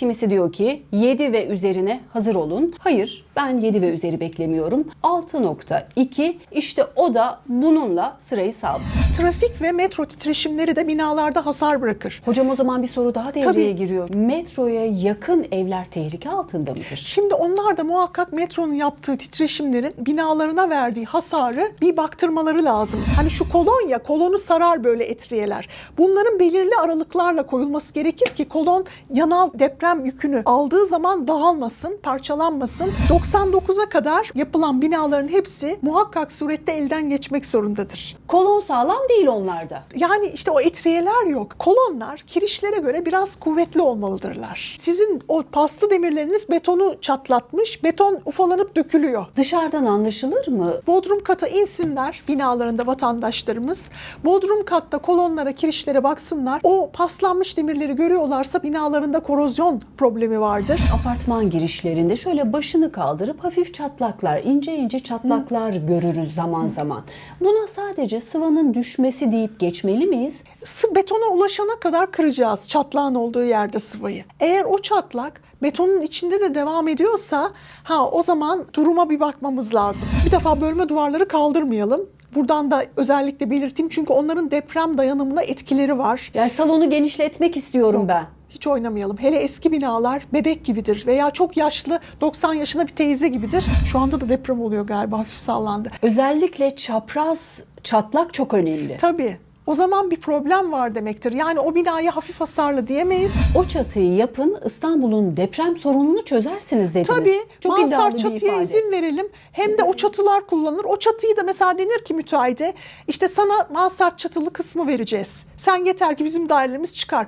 Kimisi diyor ki 7 ve üzerine hazır olun. Hayır ben 7 ve üzeri beklemiyorum. 6.2 işte o da bununla sırayı sağladı. Trafik ve metro titreşimleri de binalarda hasar bırakır. Hocam o zaman bir soru daha devreye Tabii. giriyor. Metroya yakın evler tehlike altında mıdır? Şimdi onlar da muhakkak metronun yaptığı titreşimlerin binalarına verdiği hasarı bir baktırmaları lazım. Hani şu kolon ya kolonu sarar böyle etriyeler. Bunların belirli aralıklarla koyulması gerekir ki kolon yanal deprem yükünü aldığı zaman dağılmasın, parçalanmasın. 99'a kadar yapılan binaların hepsi muhakkak surette elden geçmek zorundadır. Kolon sağlam değil onlarda. Yani işte o etriyeler yok. Kolonlar kirişlere göre biraz kuvvetli olmalıdırlar. Sizin o paslı demirleriniz betonu çatlatmış, beton ufalanıp dökülüyor. Dışarıdan anlaşılır mı? Bodrum kata insinler binalarında vatandaşlarımız. Bodrum katta kolonlara, kirişlere baksınlar. O paslanmış demirleri görüyorlarsa binalarında korozyon problemi vardır. Apartman girişlerinde şöyle başını kaldırıp hafif çatlaklar, ince ince çatlaklar görürüz zaman zaman. Buna sadece sıvanın düşmesi deyip geçmeli miyiz? Sı betona ulaşana kadar kıracağız çatlağın olduğu yerde sıvayı. Eğer o çatlak betonun içinde de devam ediyorsa ha o zaman duruma bir bakmamız lazım. Bir defa bölme duvarları kaldırmayalım. Buradan da özellikle belirteyim çünkü onların deprem dayanımına etkileri var. Yani salonu genişletmek istiyorum ben. Hiç oynamayalım. Hele eski binalar bebek gibidir veya çok yaşlı 90 yaşında bir teyze gibidir. Şu anda da deprem oluyor galiba hafif sallandı. Özellikle çapraz çatlak çok önemli. Tabii o zaman bir problem var demektir. Yani o binaya hafif hasarlı diyemeyiz. O çatıyı yapın İstanbul'un deprem sorununu çözersiniz dediniz. Tabii Çok bir çatıya ifade. izin verelim. Hem de o çatılar kullanılır. O çatıyı da mesela denir ki müteahhide işte sana mansart çatılı kısmı vereceğiz. Sen yeter ki bizim dairelerimiz çıkar.